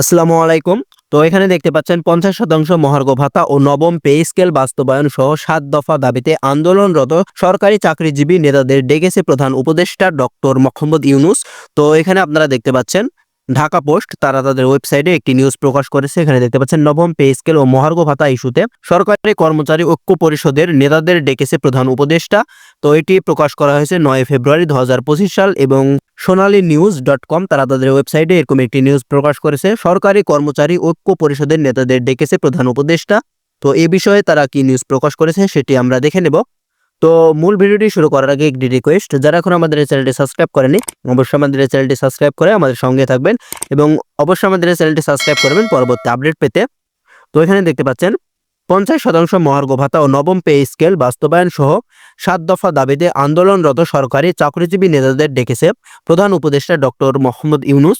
আসসালামু আলাইকুম। তো এখানে দেখতে পাচ্ছেন পঞ্চাশ শতাংশ মহার্ঘ ভাতা ও নবম পে স্কেল বাস্তবায়ন সহ সাত দফা দাবিতে আন্দোলনরত সরকারি চাকরিজীবী নেতাদের ডেকেছে প্রধান উপদেষ্টা ডক্টর মোহাম্মদ ইউনুস। তো এখানে আপনারা দেখতে পাচ্ছেন ঢাকা পোস্ট, তারা তাদের ওয়েবসাইটে একটি নিউজ প্রকাশ করেছে। এখানে দেখতে পাচ্ছেন, নবম পে স্কেল ও মহার্ঘ ভাতা ইস্যুতে সরকারি কর্মচারী ঐক্য পরিষদের নেতাদের ডেকেছে প্রধান উপদেষ্টা। তো এটি প্রকাশ করা হয়েছে নয় ফেব্রুয়ারি দু হাজার পঁচিশ সাল এবং সোনালী নিউজ ডট কম তারা তাদের ওয়েবসাইটে এরকম একটি নিউজ প্রকাশ করেছে। সরকারি কর্মচারী ঐক্য পরিষদের নেতাদের ডেকেছে প্রধান উপদেষ্টা। তো এ বিষয়ে তারা কি নিউজ প্রকাশ করেছে সেটি আমরা দেখে নেব। তো মূল ভিডিওটি শুরু করার আগে একটি রিকোয়েস্ট যারা এখন আমাদের এই চ্যানেলটি সাবস্ক্রাইব করেনি, অবশ্যই আমাদের এই চ্যানেলটি সাবস্ক্রাইব করে আমাদের সঙ্গে থাকবেন এবং অবশ্যই আমাদের এই চ্যানেলটি সাবস্ক্রাইব করবেন পরবর্তী আপডেট পেতে। তো এখানে দেখতে পাচ্ছেন, পঞ্চাশ শতাংশ মহার্ঘ ভাতা ও নবম পে স্কেল বাস্তবায়ন সহ সাত দফা দাবিতে আন্দোলনরত সরকারি চাকরিজীবী নেতাদের ডেকেছে প্রধান উপদেষ্টা ডক্টর মোহাম্মদ ইউনুস।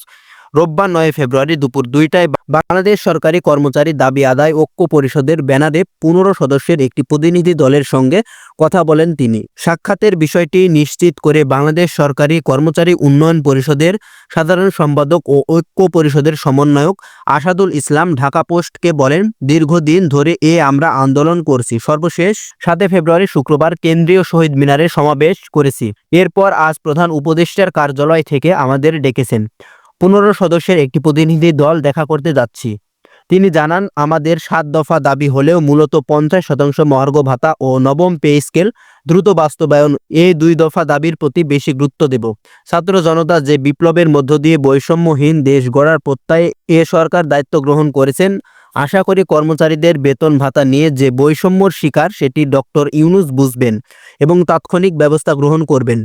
রোববার নয় ফেব্রুয়ারি দুপুর দুইটায় বাংলাদেশ সরকারি কর্মচারী দাবি আদায় ঐক্য পরিষদের ব্যানারে পনেরো সদস্যের একটি প্রতিনিধি দলের সঙ্গে কথা বলেন তিনি। সাক্ষাতের বিষয়টি নিশ্চিত করে বাংলাদেশ সরকারি কর্মচারী উন্নয়ন পরিষদের সাধারণ সম্পাদক ও ঐক্য পরিষদের সমন্বয়ক আসাদুল ইসলাম ঢাকা পোস্টকে বলেন, দীর্ঘদিন ধরে এ আমরা আন্দোলন করছি। সর্বশেষ সাতে ফেব্রুয়ারি শুক্রবার কেন্দ্রীয় শহীদ মিনারে সমাবেশ করেছি। এরপর আজ প্রধান উপদেষ্টার কার্যালয় থেকে আমাদের ডেকেছেন। পনেরো সদস্যের একটি প্রতিনিধি দল দেখা করতে যাচ্ছি। তিনি জানান, আমাদের সাত দফা দাবি হলেও মূলত পঞ্চাশ শতাংশ মহার্ঘ ভাতা ও নবম পে স্কেল দ্রুত বাস্তবায়ন এই দুই দফা দাবির প্রতি বেশি গুরুত্ব দেব। ছাত্র জনতা যে বিপ্লবের মধ্য দিয়ে বৈষম্যহীন দেশ গড়ার প্রত্যয়ে এ সরকার দায়িত্ব গ্রহণ করেছেন, আশা করি কর্মচারীদের বেতন ভাতা নিয়ে যে বৈষম্যর শিকার সেটি ডক্টর ইউনুস বুঝবেন এবং তাৎক্ষণিক ব্যবস্থা গ্রহণ করবেন।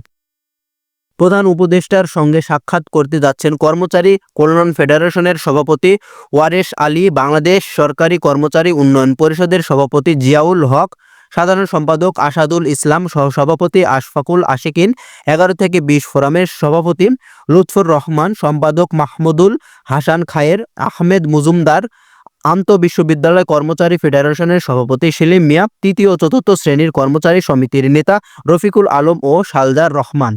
প্রধান উপদেষ্টার সঙ্গে সাক্ষাৎ করতে যাচ্ছেন কর্মচারী কল্যাণ ফেডারেশনের সভাপতি ওয়ারেশ আলী, বাংলাদেশ সরকারি কর্মচারী উন্নয়ন পরিষদের সভাপতি জিয়াউল হক, সাধারণ সম্পাদক আসাদুল ইসলাম সহসভাপতি আশফাকুল আশিকিন, এগারো থেকে বিশ ফোরামের সভাপতি লুৎফুর রহমান, সম্পাদক মাহমুদুল হাসান খায়ের, আহমেদ মুজুমদার আন্ত বিশ্ববিদ্যালয় কর্মচারী ফেডারেশনের সভাপতি সেলিম মিয়া, তৃতীয় চতুর্থ শ্রেণির কর্মচারী সমিতির নেতা রফিকুল আলম ও সালদার রহমান।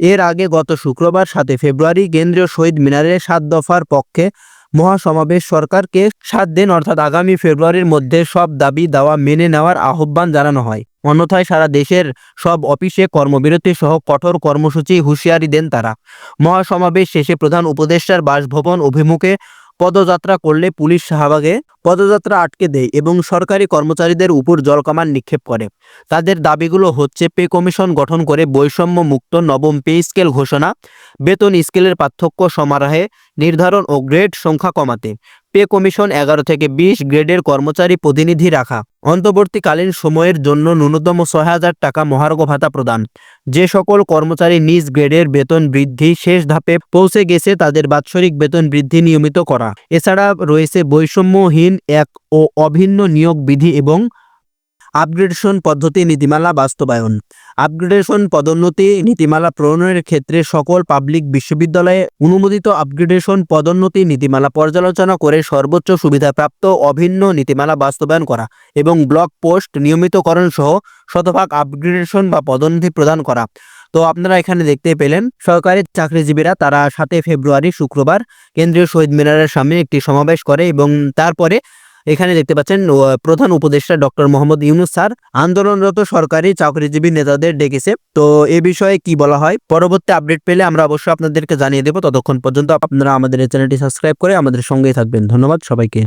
এর আগে গত শুক্রবার সাতে ফেব্রুয়ারি কেন্দ্রীয় শহীদ মিনারে সাত দফার পক্ষে মহাসমাবেশ সরকারকে সাত দিন, অর্থাৎ আগামী ফেব্রুয়ারির মধ্যে সব দাবি দাওয়া মেনে নেওয়ার আহ্বান জানানো হয়। অন্যথায় সারা দেশের সব অফিসে কর্মবিরতি সহ কঠোর কর্মসূচি হুঁশিয়ারি দেন তারা। মহাসমাবেশ শেষে প্রধান উপদেষ্টার বাসভবন অভিমুখে পদযাত্রা করলে পুলিশ শাহবাগে পদযাত্রা আটকে দেয় এবং সরকারি কর্মচারীদের উপর জলকামান নিক্ষেপ করে। তাদের দাবিগুলো হচ্ছে, পে কমিশন গঠন করে বৈষম্য মুক্ত নবম পে স্কেল ঘোষণা, বেতন স্কেলের পার্থক্য সমারাহে নির্ধারণ ও গ্রেড সংখ্যা কমাতে। পে কমিশন এগারো থেকে বিশ গ্রেডের কর্মচারী প্রতিনিধি রাখা। অন্তর্বর্তীকালীন সময়ের জন্য ন্যূনতম ছয় হাজার টাকা মহার্ঘ ভাতা প্রদান। যে সকল কর্মচারী নিজ গ্রেডের বেতন বৃদ্ধি শেষ ধাপে পৌঁছে গেছে তাদের বাৎসরিক বেতন বৃদ্ধি নিয়মিত করা। এছাড়া রয়েছে বৈষম্যহীন এক ও অভিন্ন নিয়োগ বিধি এবং আপগ্রেডেশন পদ্ধতি নীতিমালা বাস্তবায়ন। আপগ্রেডেশন পদোন্নতি নীতিমালা প্রণয়নের ক্ষেত্রে সকল পাবলিক বিশ্ববিদ্যালয়ে অনুমোদিত আপগ্রেডেশন পদোন্নতি নীতিমালা পর্যালোচনা করে সর্বোচ্চ সুবিধাপ্রাপ্ত অভিন্ন নীতিমালা বাস্তবায়ন করা এবং ব্লক পোস্ট নিয়মিতকরণ সহ শতভাগ আপগ্রেডেশন বা পদোন্নতি প্রদান করা। তো আপনারা এখানে দেখতে পেলেন সরকারি চাকরিজীবীরা তারা সাতই ফেব্রুয়ারি শুক্রবার কেন্দ্রীয় শহীদ মিনারের সামনে একটি সমাবেশ করে এবং তারপরে এখানে দেখতে পাচ্ছেন প্রধান উপদেষ্টা ডক্টর মোহাম্মদ ইউনুস স্যার আন্দোলনরত সরকারি চাকরিজীবী নেতাদের ডেকেছে। তো, এ বিষয়ে কি বলা হয়? পরবর্তী আপডেট পেলে আমরা অবশ্যই আপনাদেরকে জানিয়ে দেবো। ততক্ষণ পর্যন্ত আপনারা আমাদের চ্যানেলটি সাবস্ক্রাইব করে আমাদের সঙ্গেই থাকবেন। ধন্যবাদ সবাইকে।